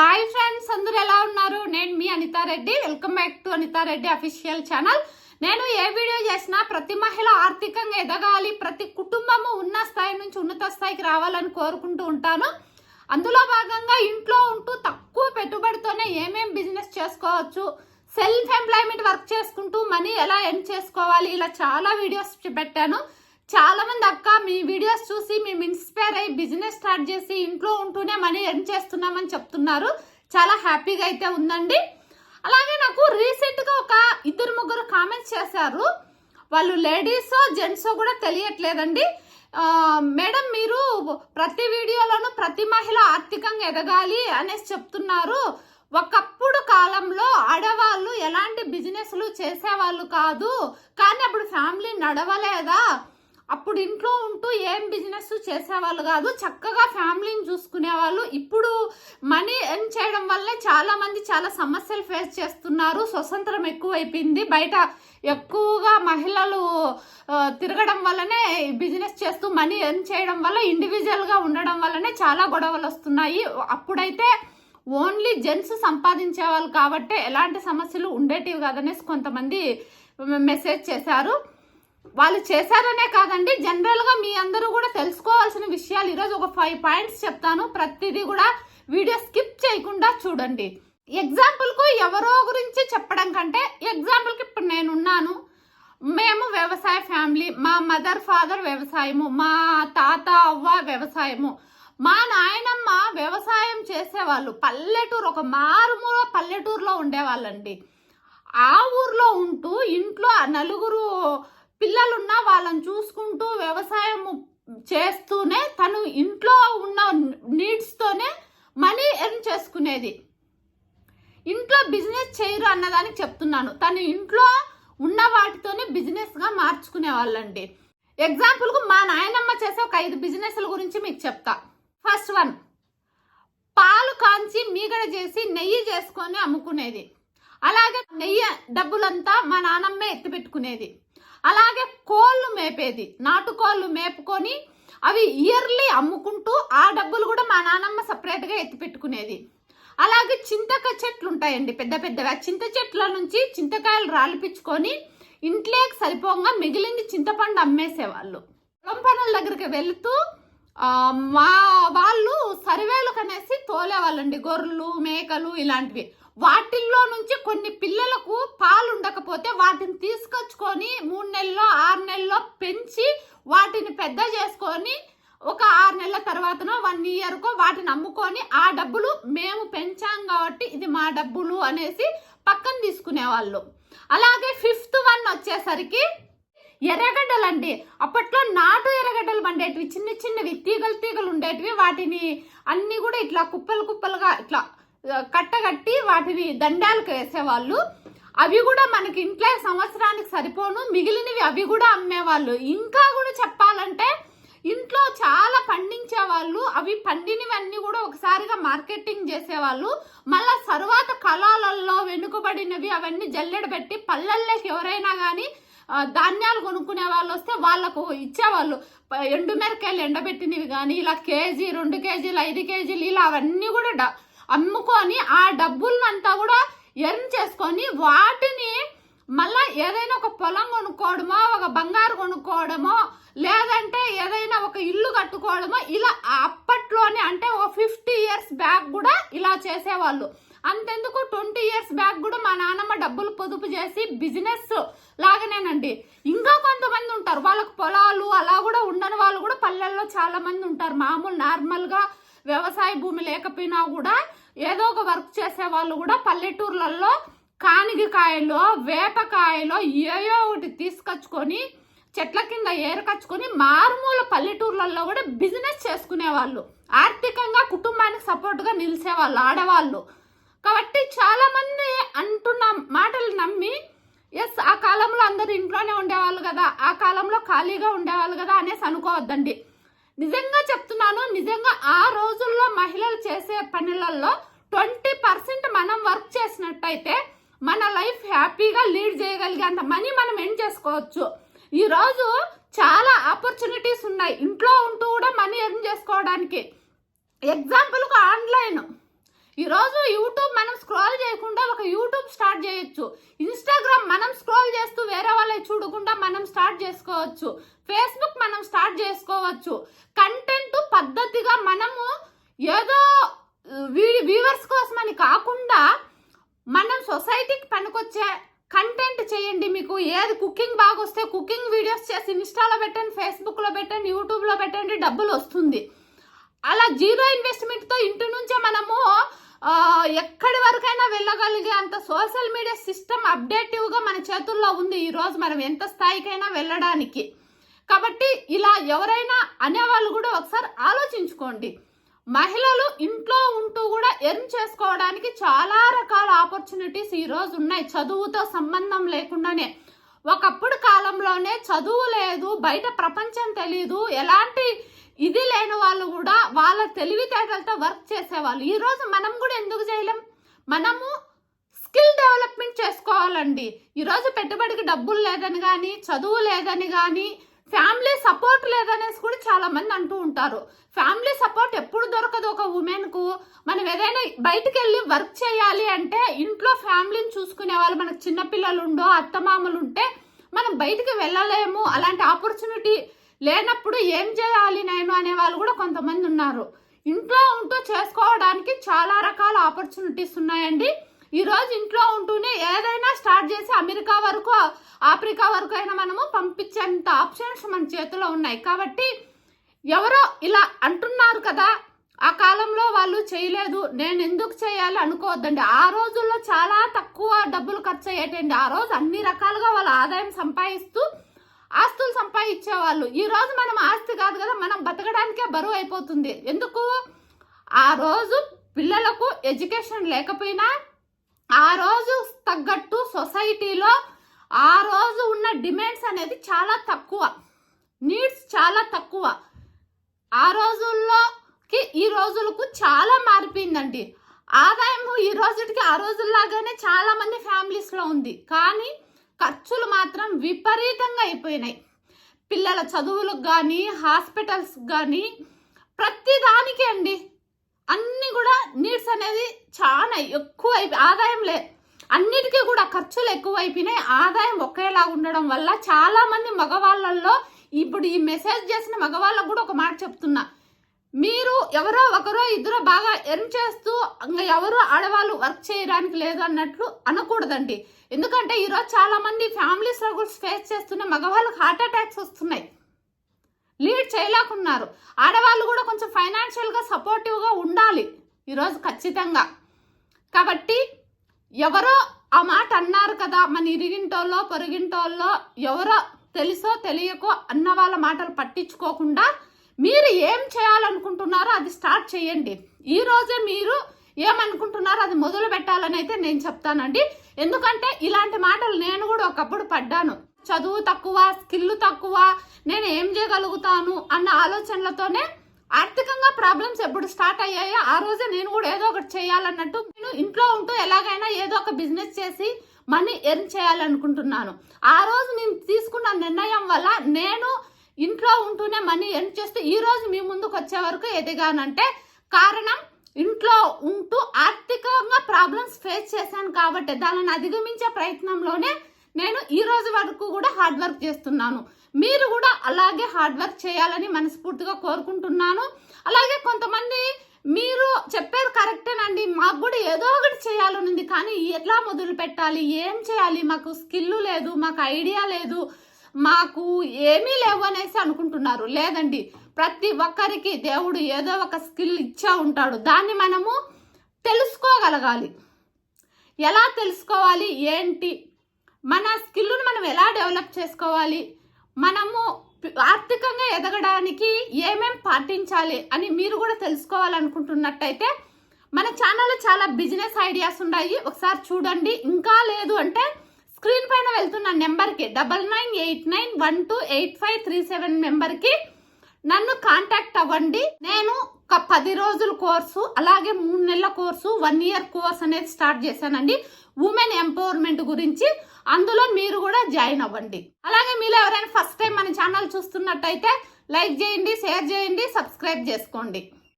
Hi friends అందరూ ఎలా ఉన్నారు? నేను మీ Anitha Reddy welcome back to Anitha Reddy official channel నేను ఏ వీడియో చేసినా ప్రతి మహిళ ఆర్థికంగా ఎదగాలి ప్రతి కుటుంబము ఉన్న స్థాయి నుంచి ఉన్నత స్థాయికి రావాలని కోరుకుంటూ ఉంటాను. అందులో భాగంగా ఇంట్లో ఉంటూ తక్కువ పెట్టుబడితోనే ఏమేం బిజినెస్ చేసుకోవచ్చు సెల్ఫ్ ఎంప్లాయ్మెంట్ వర్క్ చేసుకుంటూ మనీ ఎలా ఎర్న్ చేసుకోవాలి ఇలా చాలా వీడియోస్ పెట్టాను. చాలా మంది అక్క మీ వీడియోస్ చూసి మేము ఇన్స్పైర్ అయ్యి బిజినెస్ స్టార్ట్ చేసి ఇంట్లో ఉంటూనే మనీ ఎర్న్ చేస్తున్నామని చెప్తున్నారు. చాలా హ్యాపీగా అయితే ఉందండి. అలాగే నాకు రీసెంట్గా ఒక ఇద్దరు ముగ్గురు కామెంట్స్ చేశారు. వాళ్ళు లేడీసో జెంట్సో కూడా తెలియట్లేదండి. మేడం మీరు ప్రతి వీడియోలోనూ ప్రతి మహిళ ఆర్థికంగా ఎదగాలి అనేసి చెప్తున్నారు. ఒకప్పుడు కాలంలో ఆడవాళ్ళు ఎలాంటి బిజినెస్లు చేసేవాళ్ళు కాదు. కానీ అప్పుడు ఫ్యామిలీ నడవలేదా? అప్పుడు ఇంట్లో ఉంటూ ఏం బిజినెస్ చేసేవాళ్ళు కాదు చక్కగా ఫ్యామిలీని చూసుకునేవాళ్ళు. ఇప్పుడు మనీ ఎర్న్ చేయడం వల్లే చాలామంది చాలా సమస్యలు ఫేస్ చేస్తున్నారు. స్వతంత్రం ఎక్కువైపోయింది. బయట ఎక్కువగా మహిళలు తిరగడం వల్లనే బిజినెస్ చేస్తూ మనీ ఎర్న్ చేయడం వల్ల ఇండివిజువల్గా ఉండడం వల్లనే చాలా గొడవలు వస్తున్నాయి. అప్పుడైతే ఓన్లీ జెంట్స్ సంపాదించేవాళ్ళు కాబట్టి ఎలాంటి సమస్యలు ఉండేటివి కాదనేసి కొంతమంది మెసేజ్ చేశారు. వాళ్ళు చేశారనే కాదండి జనరల్గా మీ అందరూ కూడా తెలుసుకోవాల్సిన విషయాలు ఈరోజు ఒక ఫైవ్ పాయింట్స్ చెప్తాను. ప్రతిదీ కూడా వీడియో స్కిప్ చేయకుండా చూడండి. ఎగ్జాంపుల్కు ఎవరో గురించి చెప్పడం కంటే ఎగ్జాంపుల్కి ఇప్పుడు నేనున్నాను. మేము వ్యవసాయ ఫ్యామిలీ మా మదర్ ఫాదర్ వ్యవసాయము మా తాత అవ్వ వ్యవసాయము. మా నాయనమ్మ వ్యవసాయం చేసేవాళ్ళు. పల్లెటూరు ఒక మారుమూల పల్లెటూరులో ఉండేవాళ్ళండి. ఆ ఊర్లో ఉంటూ ఇంట్లో నలుగురు పిల్లలున్నా వాళ్ళని చూసుకుంటూ వ్యవసాయం చేస్తూనే తను ఇంట్లో ఉన్న నీడ్స్తోనే మనీ ఎర్న్ చేసుకునేది. ఇంట్లో బిజినెస్ చేయరు అన్నదానికి చెప్తున్నాను. తను ఇంట్లో ఉన్న వాటితోనే బిజినెస్గా మార్చుకునే వాళ్ళండి. ఎగ్జాంపుల్కు మా నాయనమ్మ చేసే ఒక ఐదు బిజినెస్ల గురించి మీకు చెప్తా. ఫస్ట్ వన్ పాలు కాంచి మీగడ చేసి నెయ్యి చేసుకొని అమ్ముకునేది. అలాగే నెయ్యి డబ్బులంతా మా నానమ్మే ఎత్తిపెట్టుకునేది. అలాగే కోళ్ళు మేపేది. నాటుకోళ్ళు మేపుకొని అవి ఇయర్లీ అమ్ముకుంటూ ఆ డబ్బులు కూడా మా నానమ్మ సపరేట్గా ఎత్తిపెట్టుకునేది ఎత్తి పెట్టుకునేది. అలాగే చింతక చెట్లు ఉంటాయండి పెద్ద పెద్దగా. చింత చెట్ల నుంచి చింతకాయలు రాలిపించుకొని ఇంట్లోకి సరిపోగా మిగిలింది చింతపండు అమ్మేసేవాళ్ళు. పొలం పనుల దగ్గరికి వెళుతూ మా వాళ్ళు సరివేలు కనేసి తోలేవాళ్ళండి. గొర్రెలు మేకలు ఇలాంటివి. వాటిల్లో నుంచి కొన్ని పిల్లలకు పాలు ఉండకపోతే వాటిని తీసుకొచ్చుకొని మూడు నెలల్లో ఆరు నెలల్లో పెంచి వాటిని పెద్ద చేసుకొని ఒక ఆరు నెలల తర్వాతనో వన్ ఇయర్కో వాటిని అమ్ముకొని ఆ డబ్బులు మేము పెంచాం కాబట్టి ఇది మా డబ్బులు అనేసి పక్కన తీసుకునేవాళ్ళు. అలాగే ఫిఫ్త్ వన్ వచ్చేసరికి ఎర్రగడ్డలండి. అప్పట్లో నాటు ఎర్రగడ్డలు పండేటివి చిన్న చిన్నవి తీగలు తీగలు ఉండేటివి. వాటిని అన్నీ కూడా ఇట్లా కుప్పలు కుప్పలుగా ఇట్లా కట్టగట్టి వాటిని దండాలకు వేసేవాళ్ళు. అవి కూడా మనకి ఇంట్లో సంవత్సరానికి సరిపోను. మిగిలినవి అవి కూడా అమ్మేవాళ్ళు. ఇంకా కూడా చెప్పాలంటే ఇంట్లో చాలా పండించే వాళ్ళు అవి పండినవన్నీ కూడా ఒకసారిగా మార్కెటింగ్ చేసేవాళ్ళు. మళ్ళా తర్వాత కళాలలో వెనుకబడినవి అవన్నీ జల్లెడ పెట్టి పల్లెల్లోకి ఎవరైనా కానీ ధాన్యాలు కొనుక్కునే వాళ్ళు వస్తే వాళ్ళకు ఇచ్చేవాళ్ళు. ఎండుమిరకాయలు ఎండు ఎండబెట్టినవి కానీ ఇలా కేజీ రెండు కేజీలు ఐదు కేజీలు ఇలా అవన్నీ కూడా డ- అమ్ముకొని ఆ డబ్బులనంతా కూడా ఎర్న్ చేసుకొని వాటిని మళ్ళా ఏదైనా ఒక పొలం కొనుక్కోవడమో ఒక బంగారు కొనుక్కోవడమో లేదంటే ఏదైనా ఒక ఇల్లు కట్టుకోవడమో ఇలా అప్పట్లోనే అంటే ఒక ఫిఫ్టీ ఇయర్స్ బ్యాక్ కూడా ఇలా చేసేవాళ్ళు. అంతెందుకు ట్వంటీ ఇయర్స్ బ్యాక్ కూడా మా నాన్నమ్మ డబ్బులు పొదుపు చేసి బిజినెస్ లాగానేనండి. ఇంకా కొంతమంది ఉంటారు. వాళ్ళకు పొలాలు అలా కూడా ఉండని వాళ్ళు కూడా పల్లెల్లో చాలా మంది ఉంటారు. మామూలు నార్మల్గా వ్యవసాయ భూమి లేకపోయినా కూడా ఏదో ఒక వర్క్ చేసే వాళ్ళు కూడా పల్లెటూర్లలో కానిగికాయలో వేపకాయలో ఏయో ఒకటి తీసుకొచ్చుకొని చెట్ల కింద ఏరకచ్చుకొని మారుమూల పల్లెటూర్లలో కూడా బిజినెస్ చేసుకునేవాళ్ళు ఆర్థికంగా కుటుంబానికి సపోర్ట్గా నిలిచేవాళ్ళు ఆడవాళ్ళు. కాబట్టి చాలామంది అంటున్న మాటలు నమ్మి ఎస్ ఆ కాలంలో అందరు ఇంట్లోనే ఉండేవాళ్ళు కదా ఆ కాలంలో ఖాళీగా ఉండేవాళ్ళు కదా అనేసి అనుకోవద్దండి. నిజంగా చెప్తున్నాను నిజంగా ఆ రోజుల్లో మహిళలు చేసే పనులలో ట్వంటీ పర్సెంట్ మనం వర్క్ చేసినట్టయితే మన లైఫ్ హ్యాపీగా లీడ్ చేయగలిగేంత మనీ మనం ఏం చేసుకోవచ్చు? ఈరోజు చాలా ఆపర్చునిటీస్ ఉన్నాయి. ఇంట్లో ఉంటూ కూడా మనీ ఎర్న్ చేసుకోవడానికి. ఎగ్జాంపుల్గా ఆన్లైన్ ఈరోజు స్క్రోల్ ఒక యూట్యూబ్ స్టార్ట్ చేయొచ్చు. ఇన్స్టాగ్రామ్ మనం స్క్రోల్ చేస్తూ వేరే వాళ్ళని చూడకుండా మనం స్టార్ట్ చేసుకోవచ్చు. ఫేస్బుక్ మనం స్టార్ట్ చేసుకోవచ్చు. కంటెంట్ పద్ధతిగా మనము ఏదో వ్యూవర్స్ కోసమని కాకుండా మనం సొసైటీకి పనికొచ్చే కంటెంట్ చేయండి మీకు. ఏది కుకింగ్ బాగా వస్తే కుకింగ్ వీడియోస్ చేసి ఇన్స్టాలో పెట్టండి ఫేస్బుక్లో పెట్టండి యూట్యూబ్లో పెట్టండి డబ్బులు వస్తుంది. అలా జీరో ఇన్వెస్ట్మెంట్తో ఇంటి నుంచే మనము ఎక్కడి వరకైనా వెళ్ళగలిగే అంత సోషల్ మీడియా సిస్టమ్ అప్డేటివ్గా మన చేతుల్లో ఉంది ఈరోజు మనం ఎంత స్థాయికైనా వెళ్ళడానికి. కాబట్టి ఇలా ఎవరైనా అనేవాళ్ళు కూడా ఒకసారి ఆలోచించుకోండి. మహిళలు ఇంట్లో ఉంటూ కూడా ఎర్న్ చేసుకోవడానికి చాలా రకాల ఆపర్చునిటీస్ ఈ రోజు ఉన్నాయి. చదువుతో సంబంధం లేకుండానే. ఒకప్పుడు కాలంలోనే చదువు లేదు బయట ప్రపంచం తెలియదు ఎలాంటి ఇది లేని వాళ్ళు కూడా వాళ్ళ తెలివితేటలతో వర్క్ చేసేవాళ్ళు. ఈరోజు మనం కూడా ఎందుకు చేయలేం? మనము స్కిల్ డెవలప్మెంట్ చేసుకోవాలండి. ఈరోజు పెట్టుబడికి డబ్బులు లేదని కానీ చదువు లేదని కానీ ఫ్యామిలీ సపోర్ట్ లేదనేసి కూడా చాలా మంది అంటూ ఉంటారు. ఫ్యామిలీ సపోర్ట్ ఎప్పుడు దొరకదు ఒక ఉమెన్కు మనం ఏదైనా బయటికి వెళ్ళి వర్క్ చేయాలి అంటే ఇంట్లో ఫ్యామిలీని చూసుకునే వాళ్ళు మనకు చిన్నపిల్లలు ఉండో అత్తమామలు ఉంటే మనం బయటికి వెళ్ళలేము. అలాంటి ఆపర్చునిటీ లేనప్పుడు ఏం చేయాలి నేను అనే వాళ్ళు కూడా కొంతమంది ఉన్నారు. ఇంట్లో ఉంటూ చేసుకోవడానికి చాలా రకాల ఆపర్చునిటీస్ ఉన్నాయండి. ఈరోజు ఇంట్లో ఉంటూనే ఏదైనా స్టార్ట్ చేసి అమెరికా వరకు ఆఫ్రికా వరకు అయినా మనము పంపించేంత ఆప్షన్స్ మన చేతిలో ఉన్నాయి. కాబట్టి ఎవరో ఇలా అంటున్నారు కదా ఆ కాలంలో వాళ్ళు చేయలేదు నేను ఎందుకు చేయాలి అనుకోవద్దండి. ఆ రోజుల్లో చాలా తక్కువ డబ్బులు ఖర్చు అయ్యేటండి. ఆ రోజు అన్ని రకాలుగా వాళ్ళ ఆదాయం సంపాదిస్తూ ఆస్తులు సంపాదించేవాళ్ళు. ఈ రోజు మనం ఆస్తి కాదు కదా మనం బతకడానికే బరువు అయిపోతుంది. ఎందుకు? ఆ రోజు పిల్లలకు ఎడ్యుకేషన్ లేకపోయినా ఆ రోజు తగ్గట్టు సొసైటీలో ఆ రోజు ఉన్న డిమాండ్స్ అనేది చాలా తక్కువ. నీడ్స్ చాలా తక్కువ. ఆ రోజుల్లోకి ఈ రోజులకు చాలా మారిపోయిందండి. ఆదాయము ఈ రోజుకి ఆ రోజుల్లాగానే చాలామంది ఫ్యామిలీస్లో ఉంది. కానీ ఖర్చులు మాత్రం విపరీతంగా అయిపోయినాయి. పిల్లల చదువులకు కానీ హాస్పిటల్స్ కానీ ప్రతి దానికి అండి. అన్ని కూడా నీడ్స్ అనేది చాలా ఎక్కువ అయిపోయి ఆదాయం లే అన్నిటికీ కూడా ఖర్చులు ఎక్కువ అయిపోయినాయి ఆదాయం ఒకేలా ఉండడం వల్ల చాలామంది మగవాళ్ళల్లో ఇప్పుడు ఈ మెసేజ్ చేసిన మగవాళ్ళకు కూడా ఒక మాట చెప్తున్నా. మీరు ఎవరో ఒకరో ఇద్దరు బాగా ఎర్న్ చేస్తూ ఇంకా ఎవరో ఆడవాళ్ళు వర్క్ చేయడానికి లేదు అన్నట్లు అనకూడదండి. ఎందుకంటే ఈరోజు చాలా మంది ఫ్యామిలీ స్ట్రగుల్స్ ఫేస్ చేస్తున్న మగవాళ్ళకి హార్ట్ అటాక్స్ వస్తున్నాయి. లీడ్ చేయలేకున్నారు. ఆడవాళ్ళు కూడా కొంచెం ఫైనాన్షియల్గా సపోర్టివ్గా ఉండాలి ఈరోజు ఖచ్చితంగా. కాబట్టి ఎవరో ఆ మాట అన్నారు కదా మన ఇరిగింటోళ్ళో పొరిగింటోళ్ళో ఎవరో తెలుసో తెలియకో అన్న వాళ్ళ మాటలు పట్టించుకోకుండా మీరు ఏం చేయాలనుకుంటున్నారో అది స్టార్ట్ చేయండి. ఈరోజే మీరు ఏమనుకుంటున్నారో అది మొదలు పెట్టాలని అయితే నేను చెప్తానండి. ఎందుకంటే ఇలాంటి మాటలు నేను కూడా ఒకప్పుడు పడ్డాను. చదువు తక్కువ స్కిల్ తక్కువ నేను ఏం చేయగలుగుతాను అన్న ఆలోచనలతోనే ఆర్థికంగా ప్రాబ్లమ్స్ ఎప్పుడు స్టార్ట్ అయ్యాయో ఆ రోజే నేను కూడా ఏదో ఒకటి చేయాలన్నట్టు నేను ఇంట్లో ఉంటూ ఎలాగైనా ఏదో ఒక బిజినెస్ చేసి మనీ ఎర్న్ చేయాలనుకుంటున్నాను. ఆ రోజు నేను తీసుకున్న నిర్ణయం వల్ల నేను ఇంట్లో ఉంటూనే మనీ ఎర్న్ చేస్తూ ఈ రోజు మీ ముందుకు వచ్చే వరకు ఎదిగానంటే కారణం ఇంట్లో ఉంటూ ఆర్థికంగా ప్రాబ్లమ్స్ ఫేస్ చేశాను కాబట్టి దానిని అధిగమించే ప్రయత్నంలోనే నేను ఈ రోజు వరకు కూడా హార్డ్ వర్క్ చేస్తున్నాను. మీరు కూడా అలాగే హార్డ్ వర్క్ చేయాలని మనస్ఫూర్తిగా కోరుకుంటున్నాను. అలాగే కొంతమంది మీరు చెప్పారు కరెక్టేనండి. మాకు కూడా ఏదో ఒకటి చేయాలని ఉంది కానీ ఎట్లా మొదలు పెట్టాలి ఏం చేయాలి? మాకు స్కిల్ లేదు మాకు ఐడియా లేదు. మాకు ఏమీ లేవు అనేసి అనుకుంటున్నారు. లేదండి ప్రతి ఒక్కరికి దేవుడు ఏదో ఒక స్కిల్ ఇచ్చే ఉంటాడు. దాన్ని మనము తెలుసుకోగలగాలి. ఎలా తెలుసుకోవాలి? ఏంటి? మన స్కిల్ను మనం ఎలా డెవలప్ చేసుకోవాలి? మనము ఆర్థికంగా ఎదగడానికి ఏమేం పాటించాలి అని మీరు కూడా తెలుసుకోవాలనుకుంటున్నట్టయితే మన ఛానల్లో చాలా బిజినెస్ ఐడియాస్ ఉన్నాయి. ఒకసారి చూడండి. ఇంకా లేదు అంటే స్క్రీన్ పైన వెళ్తున్న నెంబర్కి double nine eight nine one two eight five three seven నెంబర్కి నన్ను కాంటాక్ట్ అవ్వండి. నేను ఒక పది రోజుల కోర్సు అలాగే మూడు నెలల కోర్సు వన్ ఇయర్ కోర్స్ అనేది స్టార్ట్ చేశానండి. ఉమెన్ ఎంపవర్మెంట్ గురించి అందులో మీరు కూడా జాయిన్ అవ్వండి. అలాగే మీరు ఎవరైనా ఫస్ట్ టైం మన ఛానల్ చూస్తున్నట్టయితే లైక్ చేయండి షేర్ చేయండి సబ్స్క్రైబ్ చేసుకోండి.